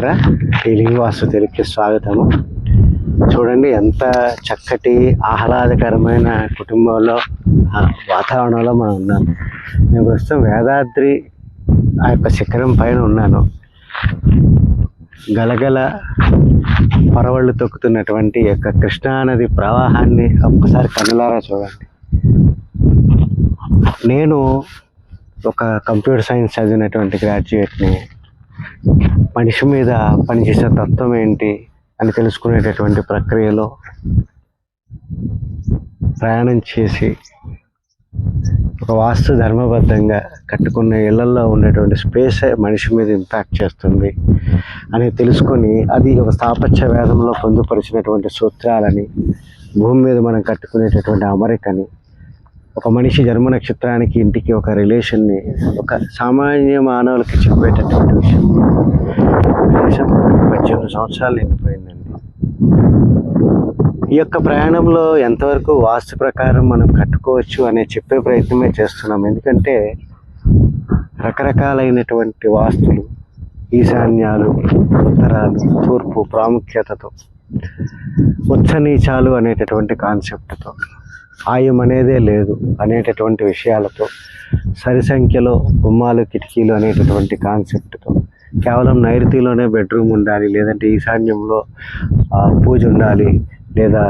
మిత్రులారా హీలింగ్ వాస్తు తెలుగుకి స్వాగతము. చూడండి ఎంత చక్కటి ఆహ్లాదకరమైన కుటుంబంలో ఆ, వాతావరణంలో మనం ఉన్నాము నేను ప్రస్తుతం వేదాద్రి ఆ యొక్క శిఖరం పైన ఉన్నాను. గలగల పరవళ్ళు తొక్కుతున్నటువంటి యొక్క కృష్ణానది ప్రవాహాన్ని ఒక్కసారి కన్నులారా చూడండి. నేను ఒక కంప్యూటర్ సైన్స్ చదివినటువంటి గ్రాడ్యుయేట్ని. మనిషి మీద పనిచేసే తత్వం ఏంటి అని తెలుసుకునేటటువంటి ప్రక్రియలో ప్రయాణం చేసి ఒక వాస్తు ధర్మబద్ధంగా కట్టుకున్న ఇళ్ళలో ఉండేటువంటి స్పేస్ మనిషి మీద ఇంపాక్ట్ చేస్తుంది అని తెలుసుకొని అది ఒక స్థాపత్య వేదంలో పొందుపరిచినటువంటి సూత్రాలని భూమి మీద మనం కట్టుకునేటటువంటి అమరికని ఒక మనిషి జన్మ నక్షత్రానికి ఇంటికి ఒక రిలేషన్ని ఒక సామాన్య మానవులకి చెప్పేటటువంటి విషయం. కనీసం పద్దెనిమిది సంవత్సరాలు నిండిపోయిందండి. ఈ యొక్క ప్రయాణంలో ఎంతవరకు వాస్తు ప్రకారం మనం కట్టుకోవచ్చు అనే చెప్పే ప్రయత్నమే చేస్తున్నాం. ఎందుకంటే రకరకాలైనటువంటి వాస్తులు ఈశాన్యాలు ఉత్తరాలు తూర్పు ప్రాముఖ్యతతో ఉచ్చనీచాలు అనేటటువంటి కాన్సెప్ట్తో ఆయం అనేదే లేదు అనేటటువంటి విషయాలతో సరి సంఖ్యలో గుమ్మాలు కిటికీలు అనేటటువంటి కాన్సెప్ట్తో కేవలం నైరుతిలోనే బెడ్రూమ్ ఉండాలి లేదంటే ఈశాన్యంలో పూజ ఉండాలి లేదా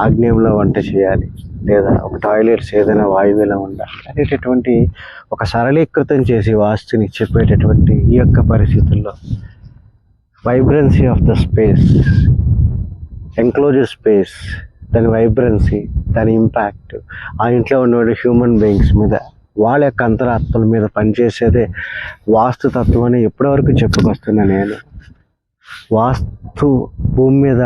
ఆగ్నేయంలో వంట చేయాలి లేదా ఒక టాయిలెట్స్ ఏదైనా వాయువ్యంలో ఉండాలి అనేటటువంటి ఒక సరళీకృతం చేసి వాస్తుని చెప్పేటటువంటి ఈ యొక్క పరిస్థితుల్లో vibrancy of the space enclosure space దాని వైబ్రెన్సీ దాని ఇంపాక్ట్ ఆ ఇంట్లో ఉన్న హ్యూమన్ బీయింగ్స్ మీద వాళ్ళ యొక్క అంతరాత్మల మీద పనిచేసేదే వాస్తుతత్వం అని ఇప్పటివరకు చెప్పుకొస్తున్నా నేను. వాస్తు భూమి మీద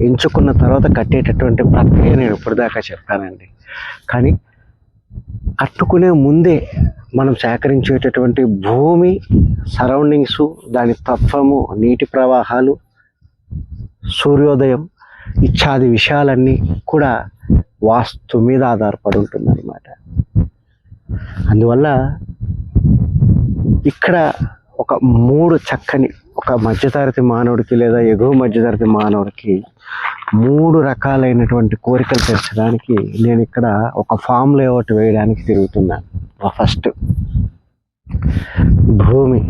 ఎంచుకున్న తర్వాత కట్టేటటువంటి ప్రక్రియ నేను ఇప్పటిదాకా చెప్పానండి. కానీ కట్టుకునే ముందే మనం సేకరించేటటువంటి భూమి సరౌండింగ్స్ దాని తత్వము నీటి ప్రవాహాలు సూర్యోదయం ఇచ్చాది విషయాలన్నీ కూడా వాస్తు మీద ఆధారపడి ఉంటుందన్నమాట. అందువల్ల ఇక్కడ ఒక మూడు చక్కని ఒక మధ్యతరగతి మానవుడికి లేదా ఎగువ మధ్యతరగతి మానవుడికి మూడు రకాలైనటువంటి కోరికలు తీర్చడానికి నేను ఇక్కడ ఒక ఫామ్ లేఅవుట్ వేయడానికి తిరుగుతున్నాను ఫస్ట్ భూమి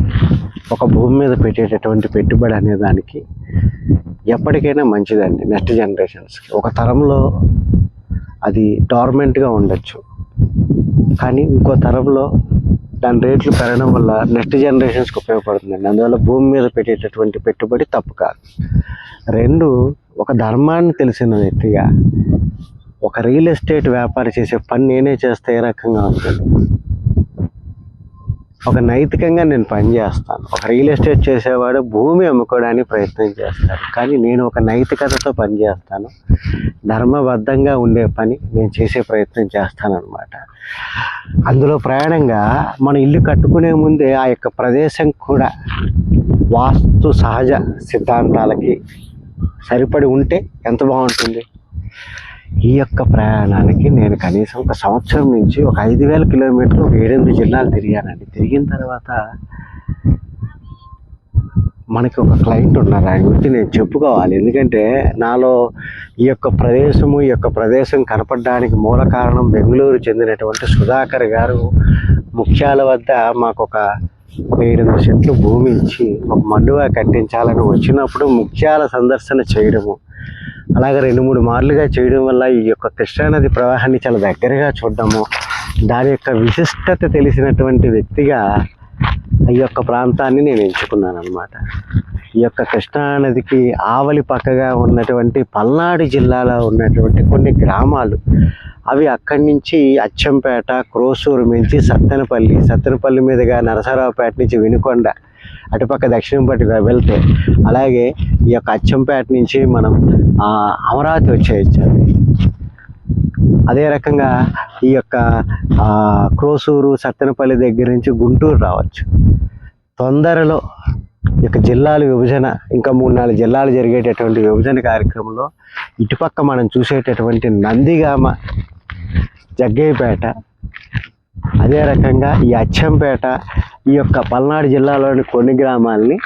ఒక భూమి మీద పెట్టేటటువంటి పెట్టుబడి అనే దానికి ఎప్పటికైనా మంచిదండి నెక్స్ట్ జనరేషన్స్కి. ఒక తరంలో అది డార్మెంట్గా ఉండొచ్చు. కానీ ఇంకో తరంలో దాని రేట్లు పెరగడం వల్ల నెక్స్ట్ జనరేషన్స్కి ఉపయోగపడుతుందండి. అందువల్ల భూమి మీద పెట్టేటటువంటి పెట్టుబడి తప్పు కాదు. రెండు ఒక ధర్మాన్ని తెలిసిన వ్యక్తిగా ఒక రియల్ ఎస్టేట్ వ్యాపారం చేసే పని నేనే చేస్తే ఏ రకంగా ఉంటుంది? ఒక నైతికంగా నేను పని చేస్తాను. ఒక రియల్ ఎస్టేట్ చేసేవాడు భూమి అమ్ముకోవడానికి ప్రయత్నం చేస్తాడు. కానీ నేను ఒక నైతికతతో పని చేస్తాను. ధర్మబద్ధంగా ఉండే పని నేను చేసే ప్రయత్నం చేస్తాను అనమాట అందులో ప్రయాణంగా మన ఇల్లు కట్టుకునే ముందే ఆ యొక్క ప్రదేశం కూడా వాస్తు సహజ సిద్ధాంతాలకి సరిపడి ఉంటే ఎంత బాగుంటుంది? ఈ యొక్క ప్రయాణానికి నేను కనీసం ఒక సంవత్సరం నుంచి ఒక ఐదు వేల కిలోమీటర్లు ఒక ఏడెనిమిది జిల్లాలు తిరిగానండి. తిరిగిన తర్వాత మనకి ఒక క్లయింట్ ఉన్నారు. ఆయన గురించి నేను చెప్పుకోవాలి. ఎందుకంటే నాలో ఈ యొక్క ప్రదేశము ఈ యొక్క ప్రదేశం కనపడడానికి మూల కారణం బెంగళూరు చెందినటువంటి సుధాకర్ గారు ముఖ్యాల వద్ద మాకు ఒక ఏడెనిమిది సెంట్లు భూమి ఇచ్చి ఒక మండువా కట్టించాలని వచ్చినప్పుడు ముఖ్యాల సందర్శన చేయడము అలాగే రెండు మూడు మార్లుగా చేయడం వల్ల ఈ యొక్క కృష్ణానది ప్రవాహాన్ని చాలా దగ్గరగా చూడడము దాని యొక్క విశిష్టత తెలిసినటువంటి వ్యక్తిగా ఈ యొక్క ప్రాంతాన్ని నేను ఎంచుకున్నాను అనమాట ఈ యొక్క కృష్ణానదికి ఆవలి పక్కగా ఉన్నటువంటి పల్నాడు జిల్లాలో ఉన్నటువంటి కొన్ని గ్రామాలు అవి అక్కడి నుంచి అచ్చంపేట క్రోసూరు నుంచి సత్తెనపల్లి సత్తెనపల్లి మీదుగా నరసరావుపేట నుంచి వినుకొండ అటుపక్క దక్షిణం పట్టుగా వెళ్తే అలాగే ఈ యొక్క అచ్చంపేట నుంచి మనం అమరావతి వచ్చేయచ్చు అదే రకంగా ఈ యొక్క క్రోసూరు సత్తెనపల్లి దగ్గర నుంచి గుంటూరు రావచ్చు. తొందరలో ఈ యొక్క జిల్లాల విభజన ఇంకా మూడు నాలుగు జిల్లాలు జరిగేటటువంటి విభజన కార్యక్రమంలో ఇటుపక్క మనం చూసేటటువంటి నందిగామ జగ్గయ్యపేట అదే రకంగా ఈ అచ్చంపేట ఈ యొక్క పల్నాడు జిల్లాలోని కొన్ని గ్రామాలని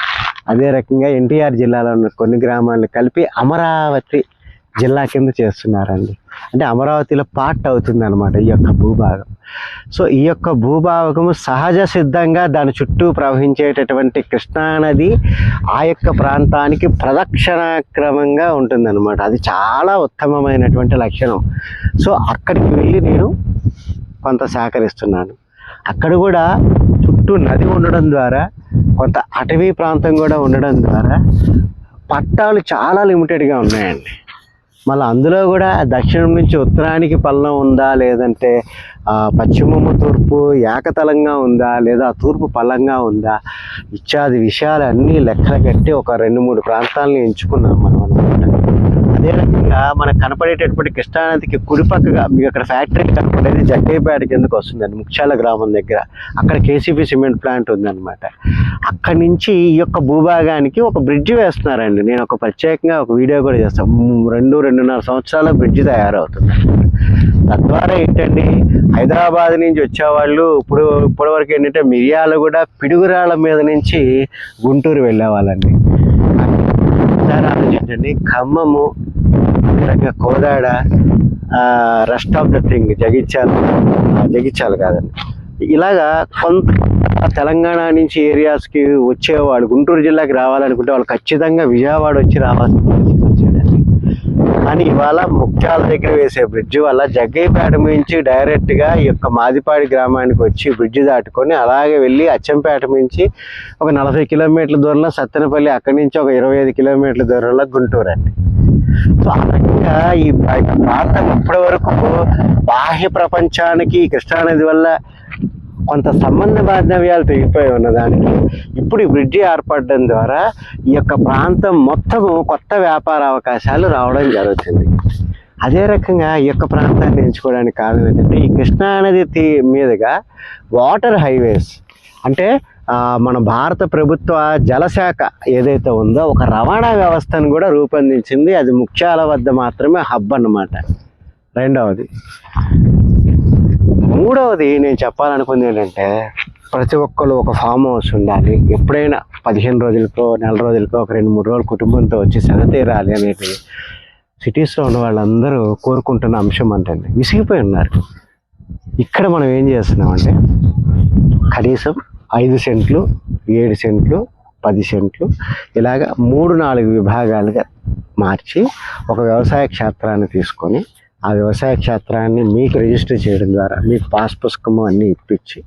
అదే రకంగా ఎన్టీఆర్ జిల్లాలో ఉన్న కొన్ని గ్రామాలను కలిపి అమరావతి జిల్లా కింద చేస్తున్నారండి. అంటే అమరావతిలో పార్ట్ అవుతుంది అనమాట ఈ యొక్క భూభాగం. సో ఈ యొక్క భూభాగము సహజ సిద్ధంగా దాని చుట్టూ ప్రవహించేటటువంటి కృష్ణానది ఆ యొక్క ప్రాంతానికి ప్రదక్షిణాక్రమంగా ఉంటుందన్నమాట. అది చాలా ఉత్తమమైనటువంటి లక్షణం. సో అక్కడికి వెళ్ళి నేను కొంత సహకరిస్తున్నాను అక్కడ కూడా చుట్టూ నది ఉండడం ద్వారా కొంత అటవీ ప్రాంతం కూడా ఉండడం ద్వారా పట్టాలు చాలా లిమిటెడ్గా ఉన్నాయండి. మళ్ళీ అందులో కూడా దక్షిణం నుంచి ఉత్తరానికి పల్లం ఉందా లేదంటే పశ్చిమము తూర్పు ఏకతలంగా ఉందా లేదా తూర్పు పల్లంగా ఉందా ఇత్యాది విషయాలన్నీ లెక్కలు కట్టి ఒక రెండు మూడు ప్రాంతాలను ఎంచుకున్నాం మనం అనమాట అదే రకంగా మనకు కనపడేటటువంటి కృష్ణానదికి కుడిపక్కగా మీకు అక్కడ ఫ్యాక్టరీ కనపడేది జగ్గైపేట కిందకు వస్తుందండి? ముఖ్యాల గ్రామం దగ్గర. అక్కడ కేసీపీ సిమెంట్ ప్లాంట్ ఉందన్నమాట. అక్కడి నుంచి ఈ యొక్క భూభాగానికి ఒక బ్రిడ్జ్ వేస్తున్నారండి. నేను ఒక ప్రత్యేకంగా ఒక వీడియో కూడా చేస్తాను. రెండు రెండున్నర సంవత్సరాల బ్రిడ్జ్ తయారవుతుంది తద్వారా ఏంటండి? హైదరాబాద్ నుంచి వచ్చేవాళ్ళు ఇప్పుడు ఇప్పటివరకు ఏంటంటే మిరియాలు కూడా పిడుగురాళ్ళ మీద నుంచి గుంటూరు వెళ్ళేవాళ్ళండి. ఒకసారి ఆలోచించండి. ఖమ్మము రకంగా Kodad rest of the thing Jagtial ఆ, జగిత్యాల కాదండి. ఇలాగా కొంత తెలంగాణ నుంచి ఏరియాస్కి వచ్చేవాడు గుంటూరు జిల్లాకి రావాలనుకుంటే వాళ్ళు ఖచ్చితంగా విజయవాడ వచ్చి రావాల్సి కానీ ఇవాళ ముఖ్యాల దగ్గర వేసే బ్రిడ్జ్ వల్ల జగ్గైపేట నుంచి డైరెక్ట్గా ఈ యొక్క మాదిపాడి గ్రామానికి వచ్చి బ్రిడ్జ్ దాటుకొని అలాగే వెళ్ళి అచ్చంపేట నుంచి ఒక నలభై కిలోమీటర్ల దూరంలో సత్తెనపల్లి అక్కడి నుంచి ఒక ఇరవై ఐదు కిలోమీటర్ల దూరంలో గుంటూరు అండి. సో ఆ రకంగా ఈ ప్రాంతం ఇప్పటి వరకు బాహ్య ప్రపంచానికి కృష్ణానది వల్ల కొంత సంబంధ బాంధవ్యాలు తెగిపోయి ఉన్నదానికి ఇప్పుడు ఈ బ్రిడ్జి ఏర్పడడం ద్వారా ఈ యొక్క ప్రాంతం మొత్తము కొత్త వ్యాపార అవకాశాలు రావడం జరుగుతుంది. అదే రకంగా ఈ యొక్క ప్రాంతాన్ని ఎంచుకోవడానికి కారణం ఏంటంటే ఈ కృష్ణానది తీ మీదుగా వాటర్ హైవేస్ అంటే మన భారత ప్రభుత్వ జలశాఖ ఏదైతే ఉందో ఒక రవాణా వ్యవస్థను కూడా రూపొందించింది. అది ముఖ్యాల వద్ద మాత్రమే హబ్ అన్నమాట. రెండవది మూడవది నేను చెప్పాలనుకుంది ఏంటంటే ప్రతి ఒక్కరు ఒక ఫామ్ హౌస్ ఉండాలి. ఎప్పుడైనా పదిహేను రోజులకో నెల రోజులకో ఒక రెండు మూడు రోజులు కుటుంబంతో వచ్చి సెల తీరాలి అనేది సిటీస్లో ఉన్న వాళ్ళందరూ కోరుకుంటున్న అంశం అంటే విసిగిపోయి ఉన్నారు. ఇక్కడ మనం ఏం చేస్తున్నామంటే కనీసం ఐదు సెంట్లు ఏడు సెంట్లు పది సెంట్లు ఇలాగ మూడు నాలుగు విభాగాలుగా మార్చి ఒక వ్యవసాయ క్షేత్రాన్ని తీసుకొని ఆ వ్యవసాయ క్షేత్రాన్ని మీకు రిజిస్టర్ చేయడం ద్వారా మీకు పాస్ పుస్తకము అన్నీ ఇప్పించి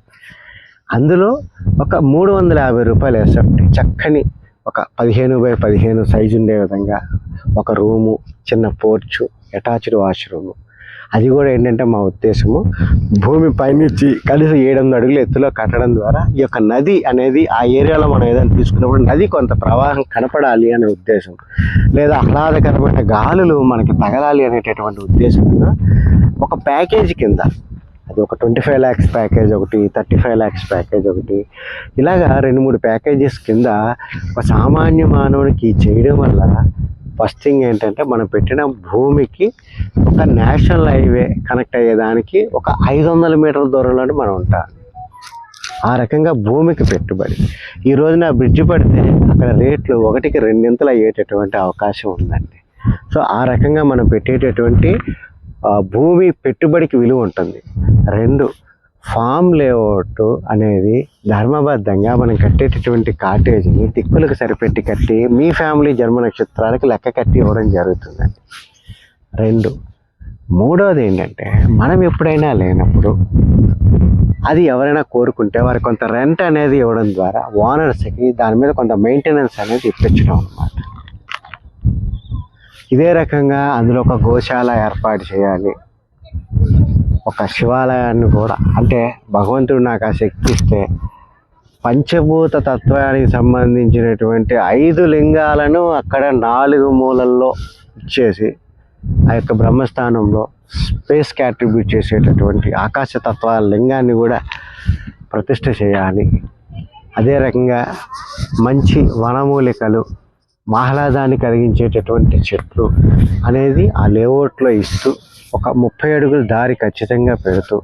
అందులో ఒక మూడు వందల యాభై రూపాయలు వేసండి చక్కని ఒక పదిహేను బై పదిహేను సైజు ఉండే విధంగా ఒక రూము చిన్న పోర్చు అటాచ్డ్ వాష్రూము. అది కూడా ఏంటంటే మా ఉద్దేశము. భూమి పైనుంచి కనీసం ఏడు వందల అడుగుల ఎత్తులో కట్టడం ద్వారా ఈ యొక్క నది అనేది ఆ ఏరియాలో మనం ఏదైనా తీసుకున్నప్పుడు నది కొంత ప్రవాహం కనపడాలి అనే ఉద్దేశం. లేదా ఆహ్లాదకరమైన గాలులు మనకి తగలాలి అనేటటువంటి ఉద్దేశంతో ఒక ప్యాకేజ్ కింద. అది ఒక ట్వంటీ ఫైవ్ ల్యాక్స్ ప్యాకేజ్ ఒకటి థర్టీ ఫైవ్ ల్యాక్స్ ప్యాకేజ్ ఒకటి. ఇలాగా రెండు మూడు ప్యాకేజెస్ కింద ఒక సామాన్య మానవునికి చేయడం వల్ల ఫస్ట్ థింగ్ ఏంటంటే మనం పెట్టిన భూమికి ఒక నేషనల్ హైవే కనెక్ట్ అయ్యేదానికి ఒక ఐదు వందల మీటర్ల దూరంలో మనం ఉంటాం. ఆ రకంగా భూమికి పెట్టుబడి. ఈ రోజున బ్రిడ్జ్ పడితే అక్కడ రేట్లు ఒకటికి రెండింతలు అయ్యేటటువంటి అవకాశం ఉందండి. సో ఆ రకంగా మనం పెట్టేటటువంటి భూమి పెట్టుబడికి విలువ ఉంటుంది. రెండు ఫామ్ లేఅవుట్ అనేది ధర్మబద్ధంగా మనం కట్టేటటువంటి కాటేజీని దిక్కులకు సరిపెట్టి కట్టి మీ ఫ్యామిలీ జన్మ నక్షత్రాలకు లెక్క కట్టి ఇవ్వడం జరుగుతుందండి. రెండు. మూడవది ఏంటంటే మనం ఎప్పుడైనా లేనప్పుడు అది ఎవరైనా కోరుకుంటే వారు కొంత రెంట్ అనేది ఇవ్వడం ద్వారా ఓనర్స్కి దాని మీద కొంత మెయింటెనెన్స్ అనేది ఇప్పించడం అన్నమాట. ఇదే రకంగా అందులో ఒక గోశాల ఏర్పాటు చేయాలి. ఒక శివాలయాన్ని కూడా. అంటే భగవంతుడు నాకు ఆ శక్తి ఇస్తే పంచభూత తత్వానికి సంబంధించినటువంటి ఐదు లింగాలను అక్కడ నాలుగు మూలల్లో ఇచ్చేసి ఆ యొక్క బ్రహ్మస్థానంలో స్పేస్ క్యాట్రిబ్యూట్ చేసేటటువంటి ఆకాశ తత్వాల లింగాన్ని కూడా ప్రతిష్ట చేయాలి. అదే రకంగా మంచి వనమూలికలు ఆహ్లాదాన్ని కలిగించేటటువంటి చెట్లు అనేది ఆ లేఅవుట్లో ఇస్తూ ఒక ముప్పై అడుగుల దారి ఖచ్చితంగా పెడుతూ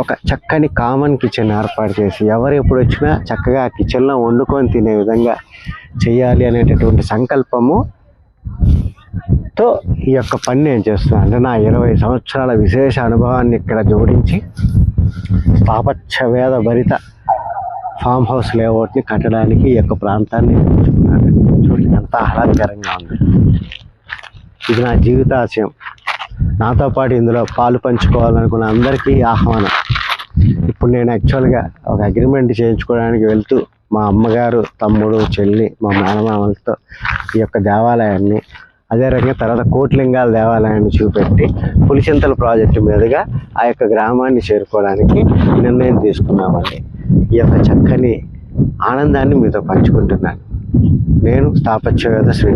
ఒక చక్కని కామన్ కిచెన్ ఏర్పాటు చేసి ఎవరు ఎప్పుడు వచ్చినా చక్కగా ఆ కిచెన్లో వండుకొని తినే విధంగా చేయాలి అనేటటువంటి సంకల్పము తో ఈ యొక్క పని నేను చేస్తున్నాను. అంటే నా ఇరవై సంవత్సరాల విశేష అనుభవాన్ని ఇక్కడ జోడించి స్థాపత్యవేద భరిత ఫామ్ హౌస్ లేఅవుట్ని కట్టడానికి ఈ యొక్క ప్రాంతాన్ని చూడండి ఎంత ఆహ్లాదకరంగా ఉంది. ఇది నా జీవితాశయం. నాతో పాటు ఇందులో పాలు పంచుకోవాలనుకున్న అందరికీ ఆహ్వానం. ఇప్పుడు నేను యాక్చువల్గా ఒక అగ్రిమెంట్ చేయించుకోవడానికి వెళ్తూ మా అమ్మగారు తమ్ముడు చెల్లి మా మేనమామలతో ఈ యొక్క దేవాలయాన్ని అదే రకంగా తర్వాత కోట్లింగాల దేవాలయాన్ని చూపెట్టి పులిచింతల ప్రాజెక్టు మీదుగా ఆ యొక్క గ్రామాన్ని చేరుకోవడానికి నిర్ణయం తీసుకున్నామండి. ఈ యొక్క చక్కని ఆనందాన్ని మీతో పంచుకుంటున్నాను. నేను స్థాపత్యవేద శ్రీ